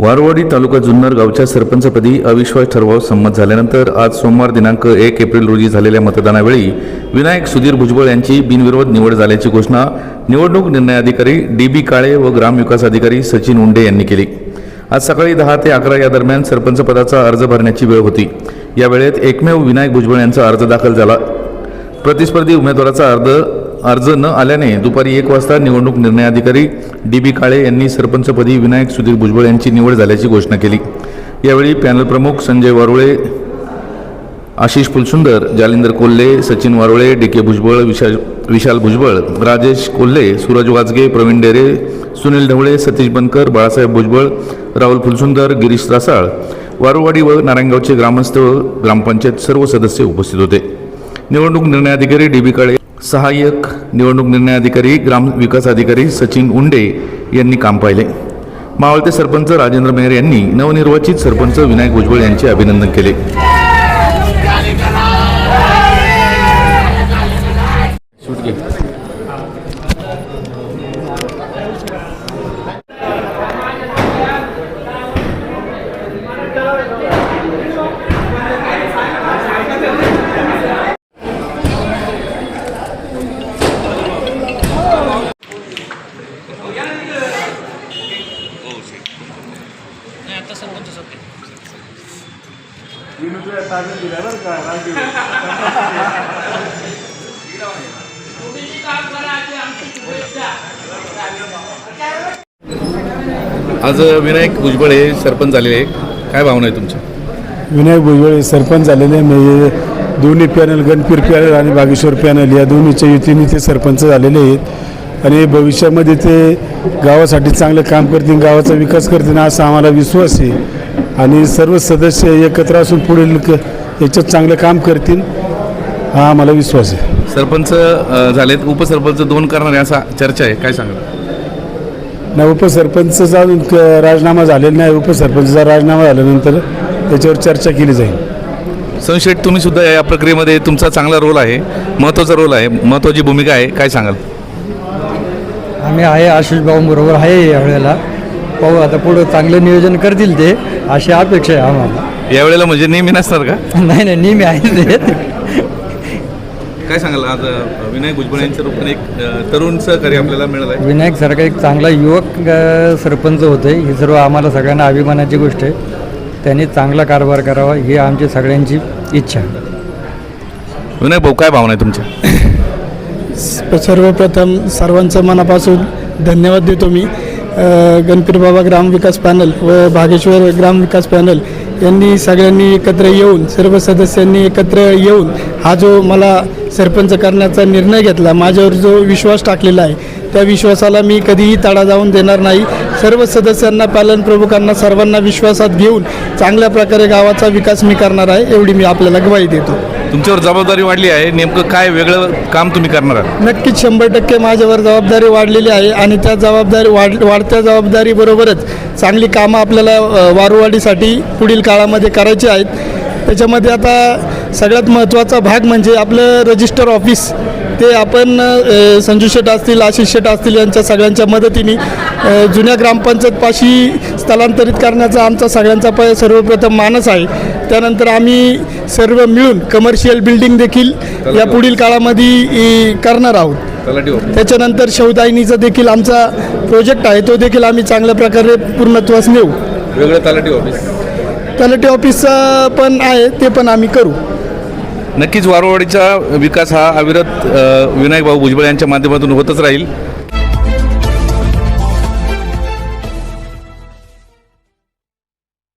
वारवाडी तालुका जुन्नर गावच्या सरपंचपदी अविश्वास ठराव संमत झाल्यानंतर आज सोमवार दिनांक एक एप्रिल रोजी झालेल्या मतदानावेळी विनायक सुधीर भुजबळ यांची बिनविरोध निवड झाल्याची घोषणा निवडणूक निर्णय अधिकारी डी बी काळे व ग्रामविकास अधिकारी सचिन उंडे यांनी केली. आज सकाळी दहा ते अकरा या दरम्यान सरपंच पदाचा अर्ज भरण्याची वेळ होती. या वेळेत एकमेव विनायक भुजबळ यांचा अर्ज दाखल झाला. प्रतिस्पर्धी उमेदवाराचा अर्ज अर्ज न आल्याने दुपारी एक वाजता निवडणूक निर्णय अधिकारी डी बी काळे यांनी सरपंचपदी विनायक सुधीर भुजबळ यांची निवड झाल्याची घोषणा केली. यावेळी पॅनल प्रमुख संजय वारुळे आशिष फुलसुंदर जालिंदर कोल्हे सचिन वारुळे डी के भुजबळ विशाल विशाल भुजबळ राजेश कोल्हे सूरज वाजगे प्रवीण डेरे सुनील ढवळे सतीश बनकर बाळासाहेब भुजबळ राहुल फुलसुंदर गिरीश रासाळ वारुवाडी व नारायणगावचे ग्रामस्थ व ग्रामपंचायत सर्व सदस्य उपस्थित होते. निवडणूक निर्णय अधिकारी डी बी काळे सहाय्यक निवडणूक निर्णय अधिकारी ग्राम विकास अधिकारी सचिन उंडे यांनी काम पाहिले. मावळते सरपंच राजेंद्र मेहर यांनी नवनिर्वाचित सरपंच विनायक भुजबळ यांचे अभिनंदन केले. आज विनायक भुजबळ हे सरपंच झालेले आहे काय भावना आहे तुमच्या? विनायक भुजबळ हे सरपंच झालेले म्हणजे दोन्ही पॅनल गणपीर पॅनल आणि बागेश्वर पॅनल या दोन्हीच्या युतीने ते सरपंच झालेले आहेत. आणि भविष्यामध्ये ते गावासाठी चांगलं काम करतील गावाचा विकास करतील असा आम्हाला विश्वास आहे. आणि सर्व सदस्य एकत्र असून पुढील क- याच्यात चांगलं काम करतील हा आम्हाला विश्वास आहे. सरपंच अ, झालेत. उपसरपंच दोन करणारे असा चर्चा आहे. काय सांगाल? ना उपसरपंचचा अजून क- राजीनामा झालेला नाही. उपसरपंचचा राजीनामा झाल्यानंतर त्याच्यावर चर्चा केली जाईल. संशेट तुम्ही सुद्धा या प्रक्रियेमध्ये तुमचा चांगला रोल आहे. महत्त्वाचा रोल आहे. महत्त्वाची भूमिका आहे. काय सांगाल? आम्ही आहे आशिष भाऊ बरोबर आहे यावेळेला पाहू आता पुढं चांगलं नियोजन करतील ते अशी अपेक्षा आहे आम्हाला. यावेळेला म्हणजे नेहमी नसणार का? नाही नाही नेहमी आहे ते. काय सांगाल आज अ, विनायक भुजबळ यांच्या रूपाने एक अ, तरुण सहकारी आपल्याला मिळाला आहे विनायक सारखा एक चांगला युवक अ, सरपंच होते ही सर्व आम्हाला सगळ्यांना अभिमानाची गोष्ट आहे. त्यांनी चांगला कारभार करावा ही आमची सगळ्यांची इच्छा आहे. विनायक भाऊ काय भावना आहे तुमच्या? सर्वप्रथम सर्वांचं मनापासून धन्यवाद देतो मी. गणपती बाबा ग्रामविकास पॅनल व भागेश्वर ग्रामविकास पॅनल यांनी सगळ्यांनी एकत्र येऊन सर्व सदस्यांनी एकत्र येऊन हा जो मला सरपंच करण्याचा निर्णय घेतला माझ्यावर जो विश्वास टाकलेला आहे त्या विश्वासाला मी कधीही तडा जाऊन देणार नाही. सर्व सदस्यांना पालन प्रमुखांना सर्वांना विश्वासात घेऊन चांगल्या प्रकारे गावाचा विकास मी करणार आहे एवढी मी आपल्याला ग्वाही देतो. तुमच्यावर जबाबदारी वाढली आहे. नेमकं काय वेगळं काम तुम्ही करणार आहात? नक्कीच शंभर टक्के माझ्यावर जबाबदारी वाढलेली आहे आणि त्या जबाबदारी वाढ वाढत्या जबाबदारीबरोबरच चांगली कामं आपल्याला अ, वारुवाडीसाठी पुढील काळामध्ये करायची आहेत. त्याच्यामध्ये आता सगळ्यात महत्त्वाचा भाग म्हणजे आपलं रजिस्टर ऑफिस. ते आपण अ, संजू शेट असतील आशिष शेट असतील यांच्या सगळ्यांच्या मदतीने अ, जुन्या ग्रामपंचायतपाशी स्थलांतरित करण्याचा आमचा सगळ्यांचा प सर्वप्रथम मानस आहे. त्यानंतर आम्ही सर्व मिळून कमर्शियल बिल्डिंग देखील या पुढील काळामध्ये करणार आहोत. त्याच्यानंतर शौदायनीचा देखील आमचा प्रोजेक्ट आहे तो देखील आम्ही चांगल्या प्रकारे पूर्णत्वास नेऊ. वेगळं तलाठी ऑफिस तलाठी ऑफिसचा पण आहे ते पण आम्ही करू. नक्कीच वारवाडीचा विकास हा अविरत विनायक भाऊ भुजबळ यांच्या माध्यमातून होतच राहील.